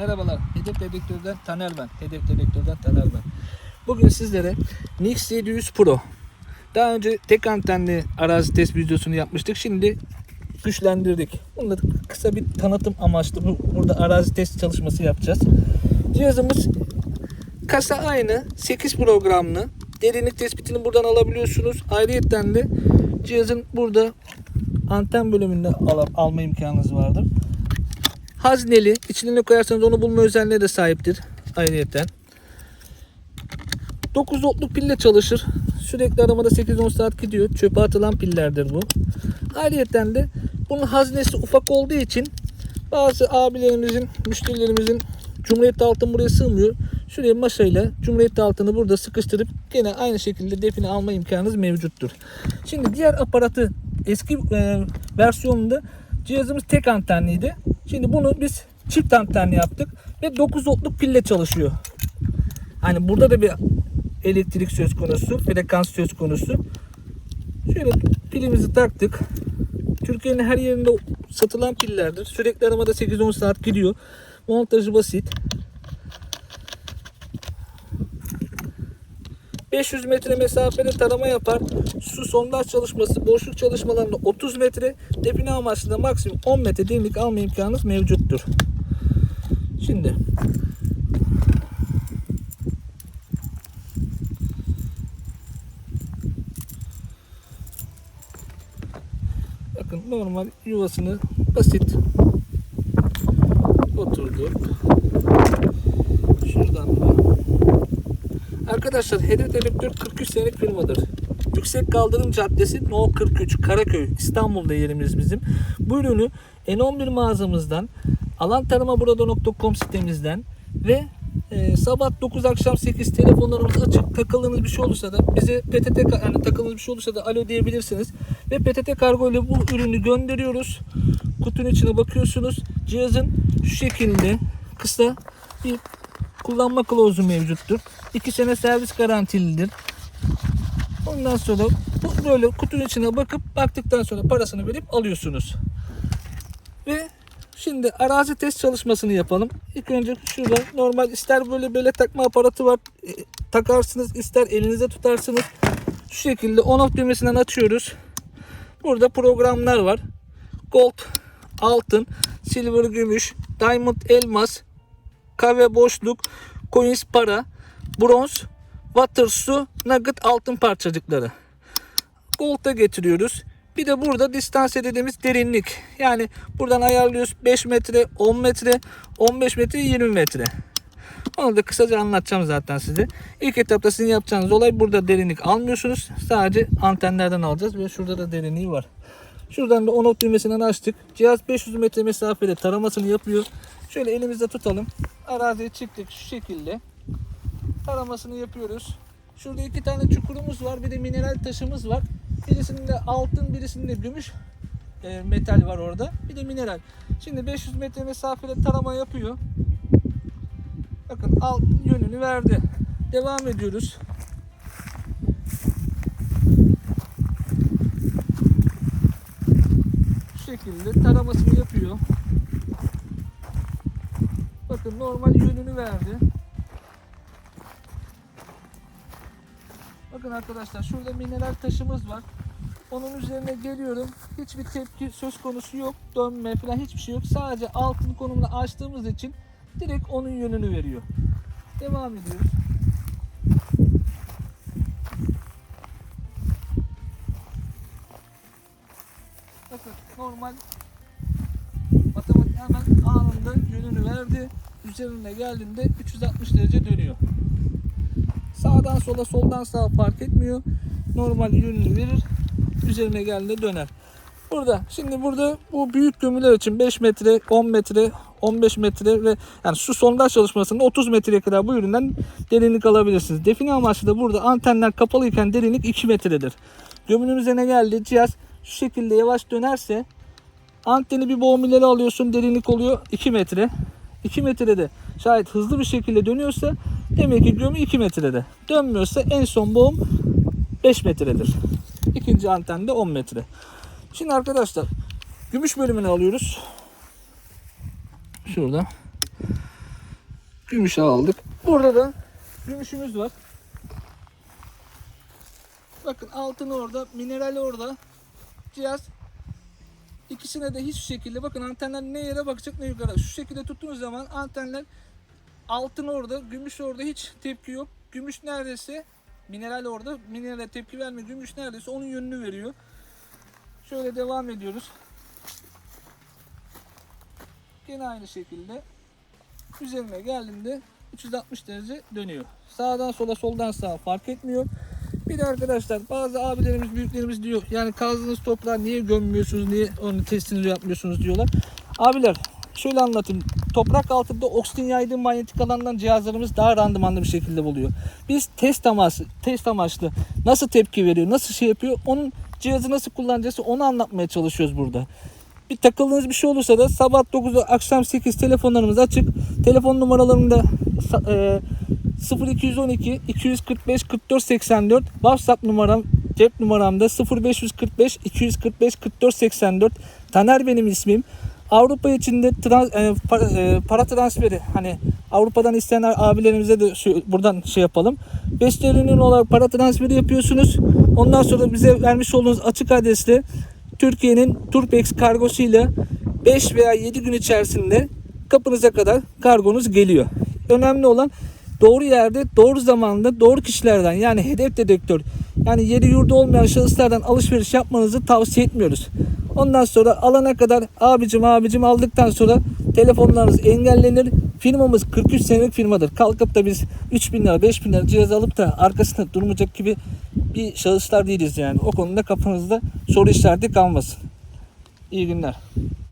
Merhabalar, Hedef Dedektör'den Taner ben. Hedef Dedektör'den Taner ben. Bugün sizlere Nix 700 Pro. Daha önce tek antenli arazi test videosunu yapmıştık. Şimdi güçlendirdik. Da kısa bir tanıtım amaçlı bu, burada arazi test çalışması yapacağız. Cihazımız kasa aynı. 8 programlı. Derinlik tespitini buradan alabiliyorsunuz. Ayrıyeten de cihazın burada anten bölümünde al- alma imkanınız vardır. Hazneli. İçine ne koyarsanız onu bulma özelliğine de sahiptir. Ayrıyeten. 9 voltluk pille çalışır. Sürekli aramada 8-10 saat gidiyor. Çöpe atılan pillerdir bu. Ayrıyeten de bunun haznesi ufak olduğu için bazı abilerimizin, müşterilerimizin Cumhuriyet altın buraya sığmıyor. Şuraya maşayla Cumhuriyet altını burada sıkıştırıp gene aynı şekilde define alma imkanınız mevcuttur. Şimdi diğer aparatı eski e, versiyonunda cihazımız tek antenliydi. Şimdi bunu biz çift antenli yaptık ve 9 voltluk pille çalışıyor. Hani burada da bir elektrik söz konusu, frekans söz konusu. Şöyle pilimizi taktık. Türkiye'nin her yerinde satılan pillerdir. Sürekli aramada 8-10 saat gidiyor. Montajı basit. 500 metre mesafede tarama yapar. Su sondaj çalışması, boşluk çalışmalarında 30 metre, define amaçlı maksimum 10 metre derinlik alma imkanınız mevcuttur. Şimdi bakın normal yuvasını basit oturdu. Şuradan da Arkadaşlar Hedef Dedektör 43 senelik firmadır. Yüksek Kaldırım Caddesi No 43 Karaköy İstanbul'da yerimiz bizim. Bu ürünü N11 mağazamızdan alantaramaburada.com sitemizden ve e, sabah 9 akşam 8 telefonlarımız açık. Takıldığınız bir şey olursa da bize PTT yani takıldığınız bir şey olursa da alo diyebilirsiniz. Ve PTT kargo ile bu ürünü gönderiyoruz. Kutunun içine bakıyorsunuz. Cihazın şu şekilde kısa bir kullanma kılavuzu mevcuttur. 2 sene servis garantilidir. Ondan sonra bu böyle kutunun içine bakıp baktıktan sonra parasını verip alıyorsunuz. Ve şimdi arazi test çalışmasını yapalım. İlk önce şurada normal ister böyle böyle takma aparatı var. e, takarsınız ister elinize tutarsınız. Şu şekilde on off düğmesinden açıyoruz. Burada programlar var. Gold, altın, silver gümüş, diamond elmas, kahve boşluk, coins para, bronz, water su, nugget altın parçacıkları. Gold'a getiriyoruz. Bir de burada distance dediğimiz derinlik. Yani buradan ayarlıyoruz 5 metre, 10 metre, 15 metre, 20 metre. Onu da kısaca anlatacağım zaten size. İlk etapta sizin yapacağınız olay burada derinlik almıyorsunuz. Sadece antenlerden alacağız ve şurada da derinliği var. Şuradan da on off düğmesinden açtık. Cihaz 500 metre mesafede taramasını yapıyor. Şöyle elimizde tutalım. Araziye çıktık şu şekilde. Taramasını yapıyoruz. Şurada iki tane çukurumuz var. Bir de mineral taşımız var. Birisinde altın, birisinde gümüş e, metal var orada. Bir de mineral. Şimdi 500 metre mesafede tarama yapıyor. Bakın alt yönünü verdi. Devam ediyoruz. Şu şekilde taramasını yapıyor. Bakın normal yönünü verdi. Bakın arkadaşlar şurada mineral taşımız var. Onun üzerine geliyorum. Hiçbir tepki söz konusu yok. Dönme falan hiçbir şey yok. Sadece altın konumunu açtığımız için direkt onun yönünü veriyor. Devam ediyoruz. Bakın normal hemen anında yönünü verdi. Üzerine geldiğinde 360 derece dönüyor. Sağdan sola soldan sağa fark etmiyor. Normal yönünü verir. Üzerine geldiğinde döner. Burada şimdi burada bu büyük gömüler için 5 metre, 10 metre, 15 metre ve yani su sondaj çalışmasında 30 metreye kadar bu üründen derinlik alabilirsiniz. Define amaçlı da burada antenler kapalıyken derinlik 2 metredir. Gömünün üzerine geldi cihaz şu şekilde yavaş dönerse anteni bir boğum ileri alıyorsun derinlik oluyor 2 metre. 2 metrede şayet hızlı bir şekilde dönüyorsa demek ki gömü 2 metrede. Dönmüyorsa en son boğum 5 metredir. İkinci anten de 10 metre. Şimdi arkadaşlar gümüş bölümünü alıyoruz. Şurada. Gümüşü aldık. Burada da gümüşümüz var. Bakın altın orada, mineral orada. Cihaz ikisine de hiçbir şekilde bakın antenler ne yere bakacak ne yukarı. Şu şekilde tuttuğunuz zaman antenler altın orada, gümüş orada hiç tepki yok. Gümüş neredeyse mineral orada, minerale tepki vermiyor. Gümüş neredeyse onun yönünü veriyor. Şöyle devam ediyoruz. Yine aynı şekilde üzerine geldiğinde 360 derece dönüyor. Sağdan sola soldan sağa fark etmiyor. Bir de arkadaşlar bazı abilerimiz büyüklerimiz diyor yani kazdığınız toprağı niye gömmüyorsunuz niye onu testini yapmıyorsunuz diyorlar. Abiler şöyle anlatayım. Toprak altında oksijen yaydığı manyetik alandan cihazlarımız daha randımanlı bir şekilde buluyor. Biz test amaçlı, test amaçlı nasıl tepki veriyor, nasıl şey yapıyor, onun cihazı nasıl kullanacağız onu anlatmaya çalışıyoruz burada. Bir takıldığınız bir şey olursa da sabah 9'da akşam 8 telefonlarımız açık. Telefon numaralarında e, 0212 245 44 84 WhatsApp numaram cep numaram da 0545 245 44 84 Taner benim ismim. Avrupa içinde trans, e, para, e, para transferi hani Avrupa'dan isteyen abilerimize de şu, buradan şey yapalım. 5 TL'nin olarak para transferi yapıyorsunuz. Ondan sonra bize vermiş olduğunuz açık adresle Türkiye'nin Turpex kargosuyla 5 veya 7 gün içerisinde kapınıza kadar kargonuz geliyor. Önemli olan doğru yerde, doğru zamanda, doğru kişilerden yani hedef dedektör yani yeri yurdu olmayan şahıslardan alışveriş yapmanızı tavsiye etmiyoruz. Ondan sonra alana kadar abicim abicim aldıktan sonra telefonlarınız engellenir. Firmamız 43 senelik firmadır. Kalkıp da biz 3000 lira 5000 lira cihaz alıp da arkasında durmayacak gibi bir şahıslar değiliz yani. O konuda kafanızda soru işareti kalmasın. İyi günler.